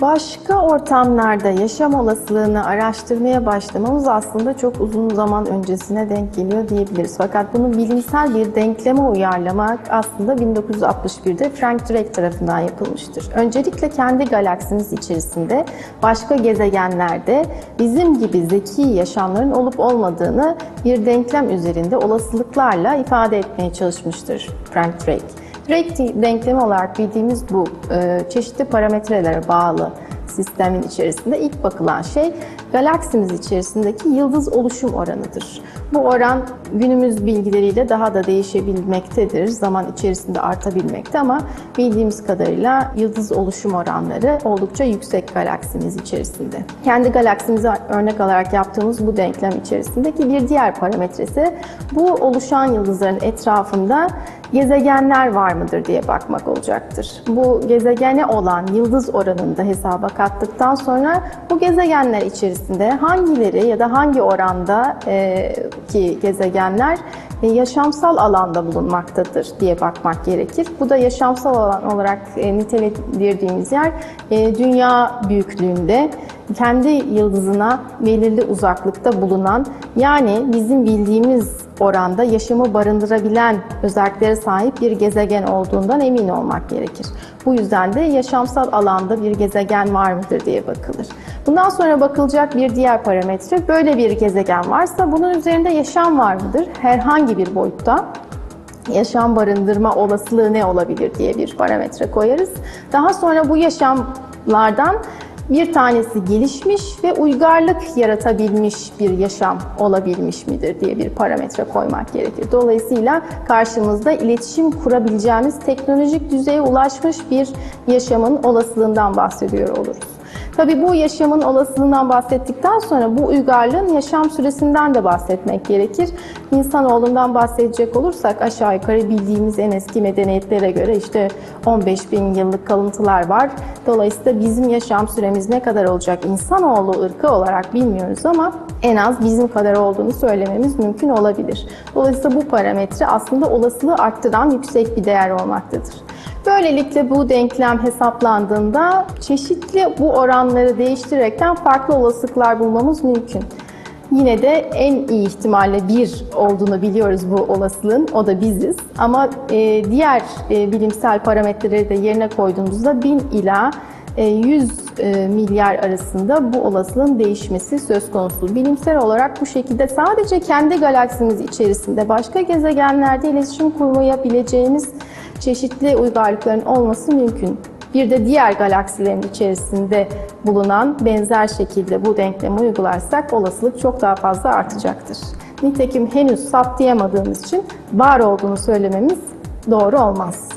Başka ortamlarda yaşam olasılığını araştırmaya başlamamız aslında çok uzun zaman öncesine denk geliyor diyebiliriz. Fakat bunu bilimsel bir denkleme uyarlamak aslında 1961'de Frank Drake tarafından yapılmıştır. Öncelikle kendi galaksimiz içerisinde başka gezegenlerde bizim gibi zeki yaşamların olup olmadığını bir denklem üzerinde olasılıklarla ifade etmeye çalışmıştır Frank Drake. Drake denklemi olarak bildiğimiz bu e, çeşitli parametrelere bağlı sistemin içerisinde ilk bakılan şey galaksimiz içerisindeki yıldız oluşum oranıdır. Bu oran günümüz bilgileriyle daha da değişebilmektedir. Zaman içerisinde artabilmekte ama bildiğimiz kadarıyla yıldız oluşum oranları oldukça yüksek galaksimiz içerisinde. Kendi galaksimize örnek alarak yaptığımız bu denklem içerisindeki bir diğer parametresi bu oluşan yıldızların etrafında gezegenler var mıdır diye bakmak olacaktır. Bu gezegene olan yıldız oranını da hesaba kattıktan sonra bu gezegenler içerisinde hangileri ya da hangi oranda e, ki gezegenler e, yaşamsal alanda bulunmaktadır diye bakmak gerekir. Bu da yaşamsal alan olarak e, nitelendirdiğimiz yer e, dünya büyüklüğünde kendi yıldızına belirli uzaklıkta bulunan yani bizim bildiğimiz oranda yaşamı barındırabilen özelliklere sahip bir gezegen olduğundan emin olmak gerekir. Bu yüzden de yaşamsal alanda bir gezegen var mıdır diye bakılır. Bundan sonra bakılacak bir diğer parametre böyle bir gezegen varsa bunun üzerinde yaşam var mıdır? Herhangi bir boyutta yaşam barındırma olasılığı ne olabilir diye bir parametre koyarız. Daha sonra bu yaşamlardan bir tanesi gelişmiş ve uygarlık yaratabilmiş bir yaşam olabilmiş midir diye bir parametre koymak gerekir. Dolayısıyla karşımızda iletişim kurabileceğimiz teknolojik düzeye ulaşmış bir yaşamın olasılığından bahsediyor oluruz. Tabii bu yaşamın olasılığından bahsettikten sonra bu uygarlığın yaşam süresinden de bahsetmek gerekir. İnsanoğlundan bahsedecek olursak aşağı yukarı bildiğimiz en eski medeniyetlere göre işte 15 bin yıllık kalıntılar var. Dolayısıyla bizim yaşam süremiz ne kadar olacak insanoğlu ırkı olarak bilmiyoruz ama en az bizim kadar olduğunu söylememiz mümkün olabilir. Dolayısıyla bu parametre aslında olasılığı arttıran yüksek bir değer olmaktadır. Böylelikle bu denklem hesaplandığında çeşitli bu oranları değiştirerekten farklı olasılıklar bulmamız mümkün. Yine de en iyi ihtimalle bir olduğunu biliyoruz bu olasılığın, o da biziz. Ama e, diğer e, bilimsel parametreleri de yerine koyduğumuzda 1000 ila e, 100 e, milyar arasında bu olasılığın değişmesi söz konusu. Bilimsel olarak bu şekilde sadece kendi galaksimiz içerisinde başka gezegenlerde iletişim kurmayabileceğimiz çeşitli uygarlıkların olması mümkün. Bir de diğer galaksilerin içerisinde bulunan benzer şekilde bu denklemi uygularsak olasılık çok daha fazla artacaktır. Nitekim henüz saptayamadığımız için var olduğunu söylememiz doğru olmaz.